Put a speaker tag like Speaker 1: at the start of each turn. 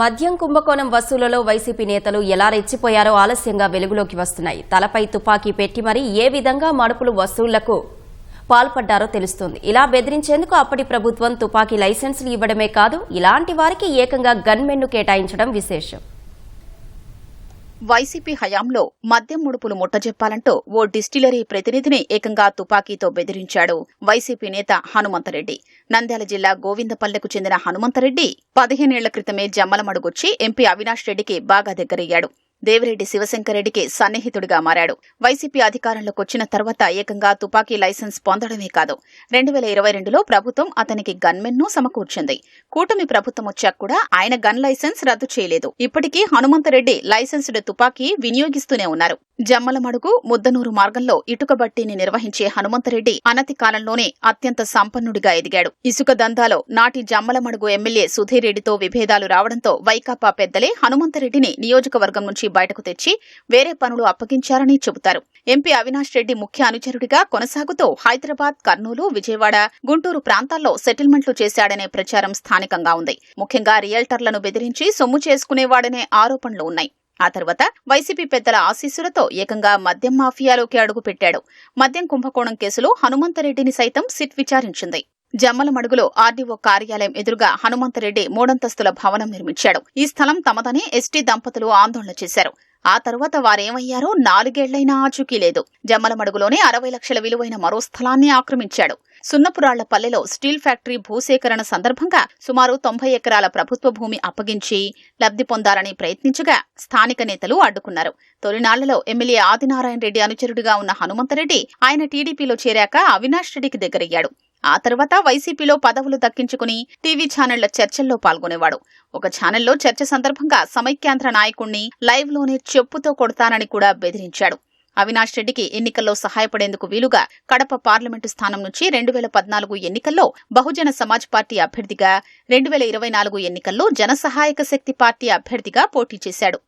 Speaker 1: మద్యం కుంభకోణం వసూళ్ళలో వైసీపీ నేతలు ఎలా రెచ్చిపోయారో ఆలస్యంగా వెలుగులోకి వస్తున్నాయి. తలపై తుపాకీ పెట్టి మరీ ఏ విధంగా మడుపులు వసూళ్ళకు పాల్పడ్డారో తెలుస్తోంది. ఇలా బెదిరించేందుకు అప్పటి ప్రభుత్వం తుపాకీ లైసెన్సులు ఇవ్వడమే కాదు ఇలాంటి వారికి ఏకంగా గన్మెన్ను కేటాయించడం విశేషం.
Speaker 2: వైసీపీ హయాంలో మద్యం ముడుపులు ముట్టజెప్పాలంటూ ఓ డిస్టిలరీ ప్రతినిధిని ఏకంగా తుపాకీతో బెదిరించాడు వైసీపీ నేత హనుమంతరెడ్డి. నంద్యాల జిల్లా గోవిందపల్లెకు చెందిన హనుమంతరెడ్డి పదిహేనేళ్ళ క్రితమే జమ్మలమడుగొచ్చి ఎంపీ అవినాష్ రెడ్డికి బాగా దగ్గరయ్యాడు. దేవిరెడ్డి శివశంకరెడ్డికి సన్నిహితుడిగా మారాడు. వైసీపీ అధికారంలోకి వచ్చిన తర్వాత ఏకంగా తుపాకీ లైసెన్స్ పొందడమే కాదు. రెండు వేల ఇరవై రెండులో ప్రభుత్వం అతనికి గన్మెన్ను సమకూర్చింది. కూటమి ప్రభుత్వం వచ్చాక కూడా ఆయన గన్ లైసెన్స్ రద్దు చేయలేదు. ఇప్పటికీ హనుమంతరెడ్డి లైసెన్స్డ్ తుపాకీ వినియోగిస్తూనే ఉన్నారు. జమ్మలమడుగు ముద్దనూరు మార్గంలో ఇటుక బట్టీని నిర్వహించే హనుమంతరెడ్డి అనతి కాలంలోనే అత్యంత సంపన్నుడిగా ఎదిగాడు. ఇసుక దందాలో నాటి జమ్మలమడుగు ఎమ్మెల్యే సుధీరెడ్డితో విభేదాలు రావడంతో వైకాపా పెద్దలే హనుమంతరెడ్డిని నియోజకవర్గం నుంచి బయటకు తెచ్చి వేరే పనులు అప్పగించారని చెబుతారు. ఎంపీ అవినాష్ రెడ్డి ముఖ్య అనుచరుడిగా కొనసాగుతూ హైదరాబాద్ కర్నూలు విజయవాడ గుంటూరు ప్రాంతాల్లో సెటిల్మెంట్లు చేశాడనే ప్రచారం స్థానికంగా ఉంది. ముఖ్యంగా రియల్టర్లను బెదిరించి సొమ్ము చేసుకునేవాడనే ఆరోపణలు ఉన్నాయి. ఆ తర్వాత వైసీపీ పెద్దల ఆశీస్సులతో ఏకంగా మద్యం మాఫియాలోకి అడుగుపెట్టాడు. మద్యం కుంభకోణం కేసులో హనుమంతరెడ్డిని సైతం సిట్ విచారించింది. జమ్మలమడుగులో ఆర్డీఓ కార్యాలయం ఎదురుగా హనుమంతరెడ్డి మూడంతస్తుల భవనం నిర్మించాడు. ఈ స్థలం తమదని ఎస్టీ దంపతులు ఆందోళన చేశారు. ఆ తర్వాత వారేమయ్యారో నాలుగేళ్ళైనా ఆచూకీ లేదు. జమ్మలమడుగులోనే అరవై లక్షల విలువైన మరో స్థలాన్ని ఆక్రమించాడు. సున్నపురాళ్ళ పల్లెలో స్టీల్ ఫ్యాక్టరీ భూసేకరణ సందర్భంగా సుమారు తొంభై ఎకరాల ప్రభుత్వ భూమి అప్పగించి లబ్ధి పొందాలని ప్రయత్నించగా స్థానిక నేతలు అడ్డుకున్నారు. తొలినాళ్ళలో ఎమ్మెల్యే ఆదినారాయణ రెడ్డి అనుచరుడిగా ఉన్న హనుమంతరెడ్డి ఆయన టీడీపీలో చేరాక అవినాష్ రెడ్డికి దగ్గరయ్యాడు. ఆ తర్వాత వైసీపీలో పదవులు దక్కించుకుని టీవీ ఛానళ్ళ చర్చల్లో పాల్గొనేవాడు. ఒక ఛానల్లో చర్చ సందర్భంగా సమైక్యాంధ్ర నాయకుణ్ణి లైవ్లోనే చెప్పుతో కొడతానని కూడా బెదిరించాడు. అవినాష్ రెడ్డికి ఎన్నికల్లో సహాయపడేందుకు వీలుగా కడప పార్లమెంటు స్థానం నుంచి రెండు వేల పద్నాలుగు ఎన్నికల్లో బహుజన సమాజ్ పార్టీ అభ్యర్థిగా రెండు వేల ఇరవై నాలుగు ఎన్నికల్లో జనసహాయక శక్తి పార్టీ అభ్యర్థిగా పోటీ చేశాడు.